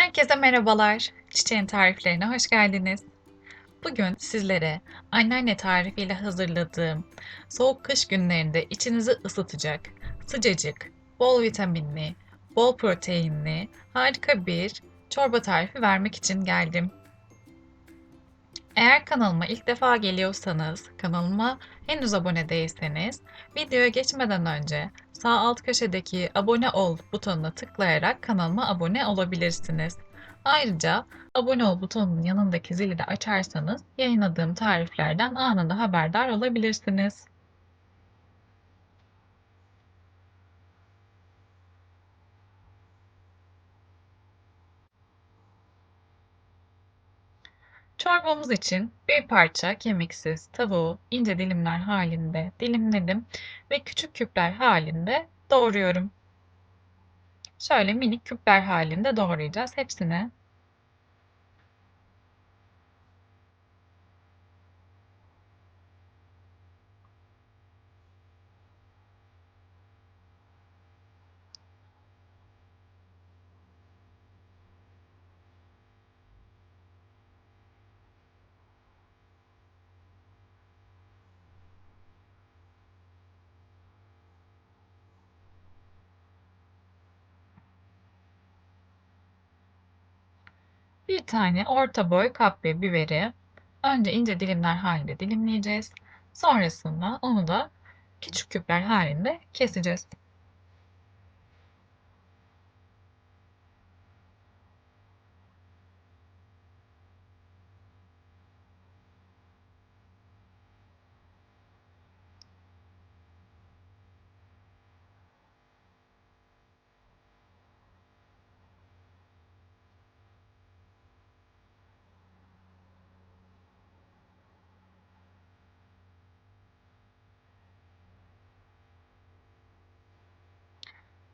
Herkese merhabalar. Çiçeğin tariflerine hoş geldiniz. Bugün sizlere anneanne tarifiyle hazırladığım soğuk kış günlerinde içinizi ısıtacak, sıcacık, bol vitaminli, bol proteinli, harika bir çorba tarifi vermek için geldim. Eğer kanalıma ilk defa geliyorsanız, kanalıma henüz abone değilseniz, videoya geçmeden önce sağ alt köşedeki abone ol butonuna tıklayarak kanalıma abone olabilirsiniz. Ayrıca abone ol butonunun yanındaki zili de açarsanız yayınladığım tariflerden anında haberdar olabilirsiniz. Çorbamız için bir parça kemiksiz tavuğu ince dilimler halinde dilimledim ve küçük küpler halinde doğruyorum. Şöyle minik küpler halinde doğrayacağız hepsini. Bir tane orta boy kapya biberi önce ince dilimler halinde dilimleyeceğiz. Sonrasında onu da küçük küpler halinde keseceğiz.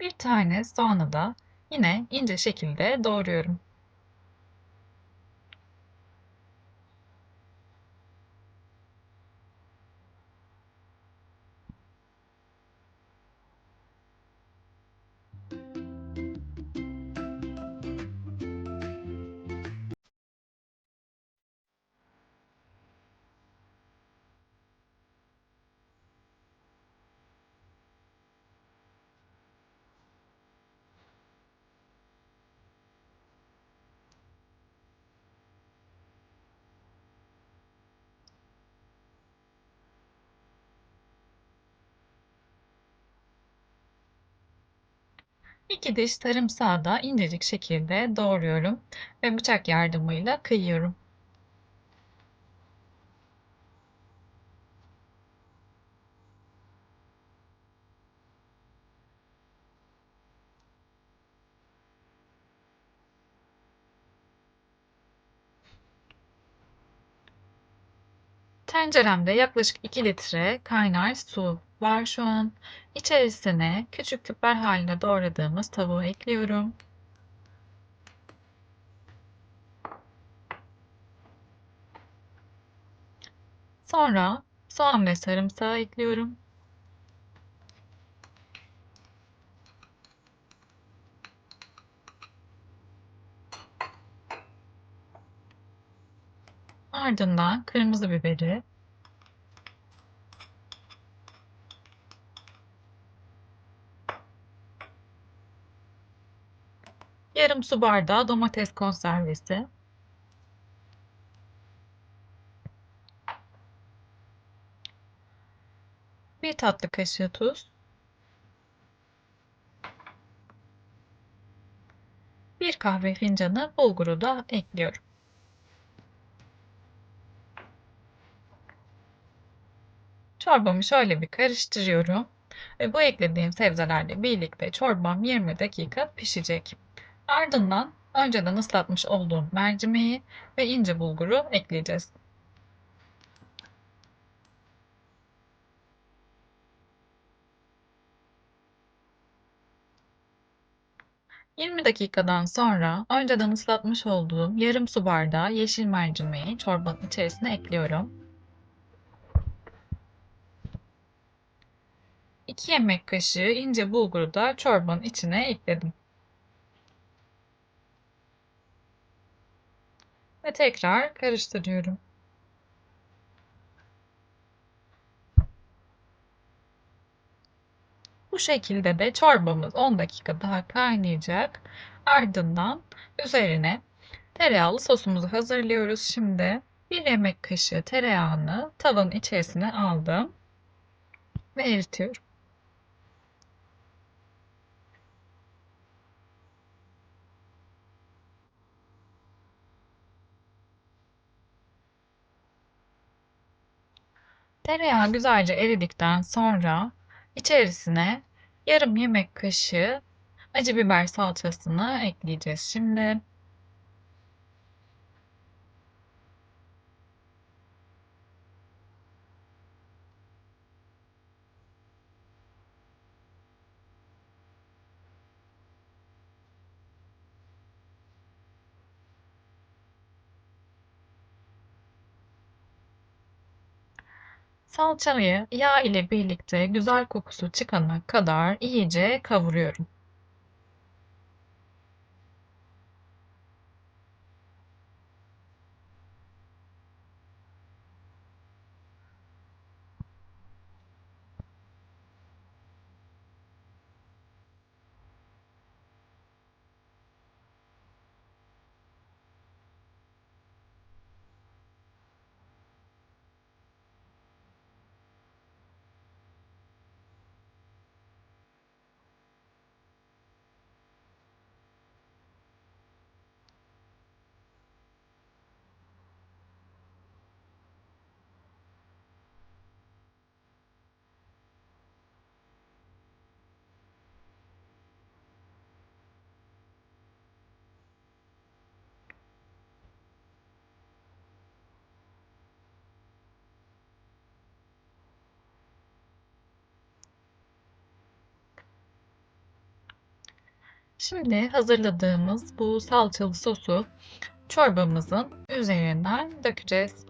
Bir tane soğanı da yine ince şekilde doğruyorum. İki diş sarımsağı da incecik şekilde doğruyorum ve bıçak yardımıyla kıyıyorum. Tenceremde yaklaşık 2 litre kaynar su var şu an. İçerisine küçük küpler halinde doğradığımız tavuğu ekliyorum. Sonra soğan ve sarımsağı ekliyorum. Ardından kırmızı biberi. Yarım su bardağı domates konservesi. Bir tatlı kaşığı tuz. Bir kahve fincanı bulguru da ekliyorum. Çorbamı şöyle bir karıştırıyorum. Ve bu eklediğim sebzelerle birlikte çorbam 20 dakika pişecek. Ardından önceden ıslatmış olduğum mercimeği ve ince bulguru ekleyeceğiz. Yirmi dakikadan sonra önceden ıslatmış olduğum yarım su bardağı yeşil mercimeği çorbanın içerisine ekliyorum. 2 yemek kaşığı ince bulguru da çorbanın içine ekledim. ve tekrar karıştırıyorum. Bu şekilde de çorbamız 10 dakika daha kaynayacak. Ardından üzerine tereyağlı sosumuzu hazırlıyoruz. Şimdi bir yemek kaşığı tereyağını tavanın içerisine aldım ve eritiyorum. Tereyağı güzelce eridikten sonra içerisine yarım yemek kaşığı acı biber salçasını ekleyeceğiz şimdi. Salçayı yağ ile birlikte güzel kokusu çıkana kadar iyice kavuruyorum. Şimdi hazırladığımız bu salçalı sosu çorbamızın üzerinden dökeceğiz.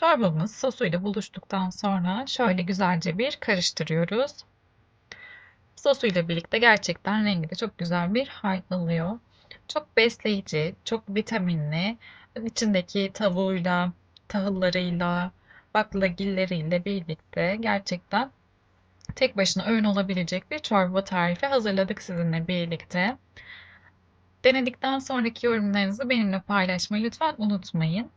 Çorbamız sosuyla buluştuktan sonra şöyle güzelce bir karıştırıyoruz. Sosuyla birlikte gerçekten rengi de çok güzel bir hal alıyor. Çok besleyici, çok vitaminli. İçindeki tavuğuyla, tahıllarıyla, baklagilleriyle birlikte gerçekten tek başına öğün olabilecek bir çorba tarifi hazırladık sizinle birlikte. Denedikten sonraki yorumlarınızı benimle paylaşmayı lütfen unutmayın.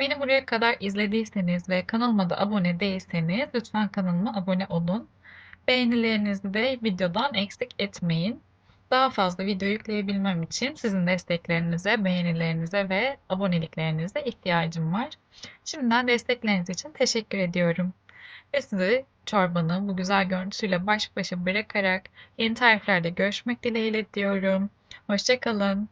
Beni buraya kadar izlediyseniz ve kanalıma da abone değilseniz lütfen kanalıma abone olun. Beğenilerinizi de videodan eksik etmeyin. Daha fazla video yükleyebilmem için sizin desteklerinize, beğenilerinize ve aboneliklerinize ihtiyacım var. Şimdiden destekleriniz için teşekkür ediyorum. Ve sizi çorbanın bu güzel görüntüsüyle baş başa bırakarak yeni tariflerde görüşmek dileğiyle diyorum. Hoşçakalın.